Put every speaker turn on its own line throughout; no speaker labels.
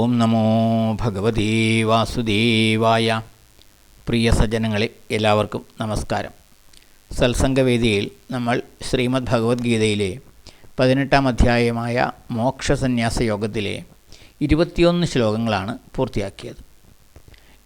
ഓം നമോ ഭഗവതേ വാസുദേവായ. പ്രിയ സജ്ജനങ്ങളെ എല്ലാവർക്കും നമസ്കാരം. സത്സംഗവേദിയിൽ നമ്മൾ ശ്രീമദ് ഭഗവത്ഗീതയിലെ പതിനെട്ടാം അധ്യായമായ മോക്ഷസന്യാസ യോഗത്തിലെ ഇരുപത്തിയൊന്ന് ശ്ലോകങ്ങളാണ് പൂർത്തിയാക്കിയത്.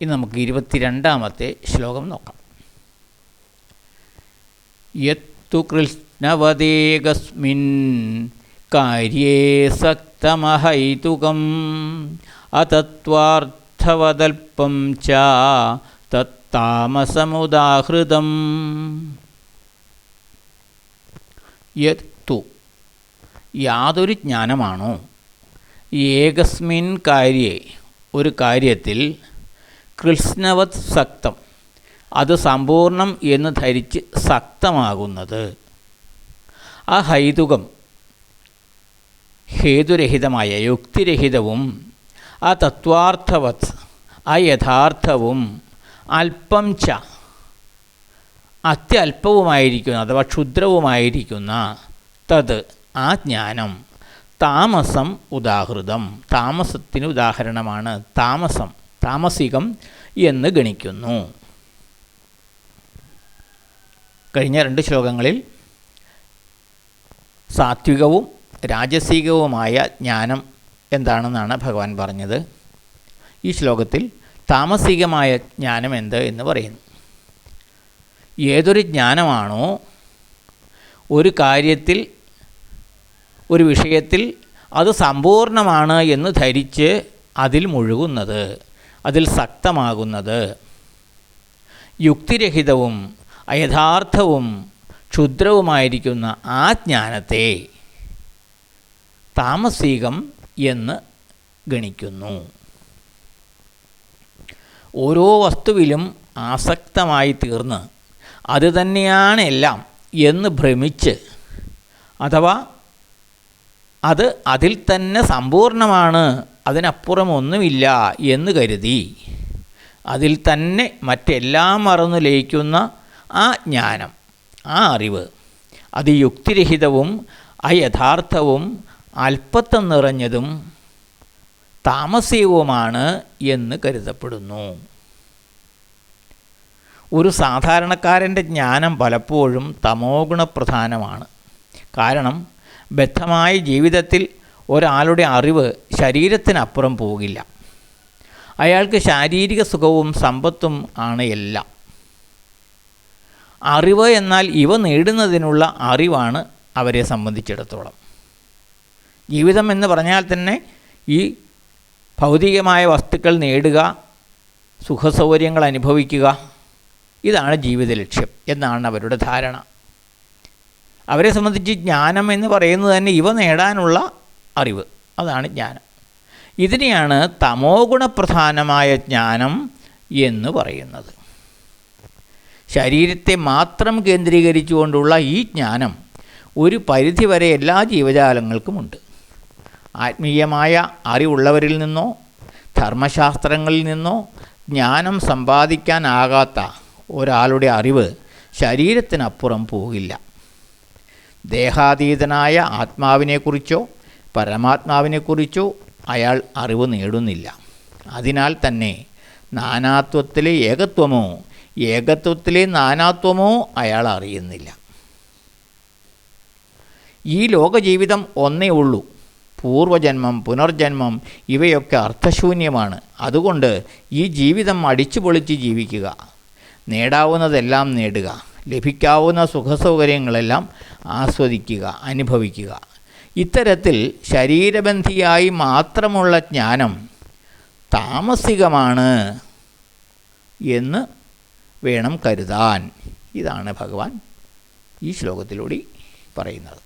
ഇനി നമുക്ക് ഇരുപത്തിരണ്ടാമത്തെ ശ്ലോകം നോക്കാം. യത്തു കൃഷ്ണവദേകസ്മിൻ കാര്യേ സക്തമഹൈതുകം അതത്വാർത്ഥവതൽപ്പം ച തത്താമസമുദാഹൃതം. യത്തു യാതൊരു ജ്ഞാനമാണോ? ഏകസ്മിൻ കാര്യേ. ഒരു കാര്യത്തിൽ കൃഷ്ണവത് സക്തം. അത് സമ്പൂർണം എന്ന് ധരിച്ച് സക്തമാകുന്നത്. ആ ഹൈതുകം ഹേതുരഹിതമായ യുക്തിരഹിതവും ആ തത്വാർത്ഥവത് ആ യഥാർത്ഥവും അല്പം ച അത്യല്പവുമായിരിക്കുന്ന അഥവാ ക്ഷുദ്രവുമായിരിക്കുന്ന തത് ആ ജ്ഞാനം താമസം ഉദാഹൃതം താമസത്തിന് ഉദാഹരണമാണ് താമസം താമസികം എന്ന് ഗണിക്കുന്നു. കഴിഞ്ഞ രണ്ട് ശ്ലോകങ്ങളിൽ സാത്വികവും രാജസികവുമായ ജ്ഞാനം എന്താണെന്നാണ് ഭഗവാൻ പറഞ്ഞത്? ഈ ശ്ലോകത്തിൽ താമസികമായ ജ്ഞാനം എന്ത് എന്ന് പറയുന്നു. ഏതൊരു ജ്ഞാനമാണോ ഒരു കാര്യത്തിൽ ഒരു വിഷയത്തിൽ അത് സമ്പൂർണമാണ് എന്ന് ധരിച്ച് അതിൽ മുഴുകുന്നത് അതിൽ സക്തമാകുന്നത്. യുക്തിരഹിതവും അയഥാർത്ഥവും ക്ഷുദ്രവുമായിരിക്കുന്ന ആ ജ്ഞാനത്തെ താമസികം എന്ന് ഗണിക്കുന്നു. ഓരോ വസ്തുവിലും ആസക്തമായി തീർന്ന് അത് തന്നെയാണ് എല്ലാം എന്ന് ഭ്രമിച്ച് അഥവാ അത് അതിൽ തന്നെ സമ്പൂർണമാണ് അതിനപ്പുറം ഒന്നുമില്ല എന്ന് കരുതി അതിൽ തന്നെ മറ്റെല്ലാം മറന്നു ലയിക്കുന്ന ആ ജ്ഞാനം ആ അറിവ് അത് യുക്തിരഹിതവും അയഥാർത്ഥവും അല്പത്വം നിറഞ്ഞതും താമസികവുമാണ് എന്ന് കരുതപ്പെടുന്നു. ഒരു സാധാരണക്കാരന്റെ ജ്ഞാനം പലപ്പോഴും തമോ ഗുണപ്രധാനമാണ്. കാരണം ബദ്ധമായ ജീവിതത്തിൽ ഒരാളുടെ അറിവ് ശരീരത്തിനപ്പുറം പോകില്ല. അയാൾക്ക് ശാരീരിക സുഖവും സമ്പത്തും ആണ് എല്ലാം. അറിവ് എന്നാൽ ഇവ നേടുന്നതിനുള്ള അറിവാണ് അവരെ സംബന്ധിച്ചിടത്തോളം. ജീവിതം എന്ന് പറഞ്ഞാൽ തന്നെ ഈ ഭൗതികമായ വസ്തുക്കൾ നേടുക സുഖസൗകര്യങ്ങൾ അനുഭവിക്കുക ഇതാണ് ജീവിത ലക്ഷ്യം എന്നാണ് അവരുടെ ധാരണ. അവരെ സംബന്ധിച്ച് ജ്ഞാനം എന്ന് പറയുന്നത് തന്നെ ഇവ നേടാനുള്ള അറിവ്. അതാണ് ജ്ഞാനം. ഇതിനെയാണ് തമോ ഗുണപ്രധാനമായ ജ്ഞാനം എന്ന് പറയുന്നത്. ശരീരത്തെ മാത്രം കേന്ദ്രീകരിച്ചുകൊണ്ടുള്ള ഈ ജ്ഞാനം ഒരു പരിധിവരെ എല്ലാ ജീവജാലങ്ങൾക്കുമുണ്ട് ആത്മീയമായ അറിവുള്ളവരിൽ നിന്നോ ധർമ്മശാസ്ത്രങ്ങളിൽ നിന്നോ ജ്ഞാനം സമ്പാദിക്കാനാകാത്ത ഒരാളുടെ അറിവ് ശരീരത്തിനപ്പുറം പോകില്ല. ദേഹാതീതനായ ആത്മാവിനെക്കുറിച്ചോ പരമാത്മാവിനെക്കുറിച്ചോ അയാൾ അറിവ് നേടുന്നില്ല. അതിനാൽ തന്നെ നാനാത്വത്തിലെ ഏകത്വമോ ഏകത്വത്തിലെ നാനാത്വമോ അയാൾ അറിയുന്നില്ല. ഈ ലോകജീവിതം ഒന്നേ ഉള്ളൂ. പൂർവജന്മം പുനർജന്മം ഇവയൊക്കെ അർത്ഥശൂന്യമാണ്. അതുകൊണ്ട് ഈ ജീവിതം അടിച്ചു പൊളിച്ച് ജീവിക്കുക. നേടാവുന്നതെല്ലാം നേടുക. ലഭിക്കാവുന്ന സുഖസൗകര്യങ്ങളെല്ലാം ആസ്വദിക്കുക അനുഭവിക്കുക. ഇത്തരത്തിൽ ശരീരബന്ധിയായി മാത്രമുള്ള ജ്ഞാനം താമസികമാണ് എന്ന് വേണം കരുതാൻ. ഇതാണ് ഭഗവാൻ ഈ ശ്ലോകത്തിലൂടെ പറയുന്നത്.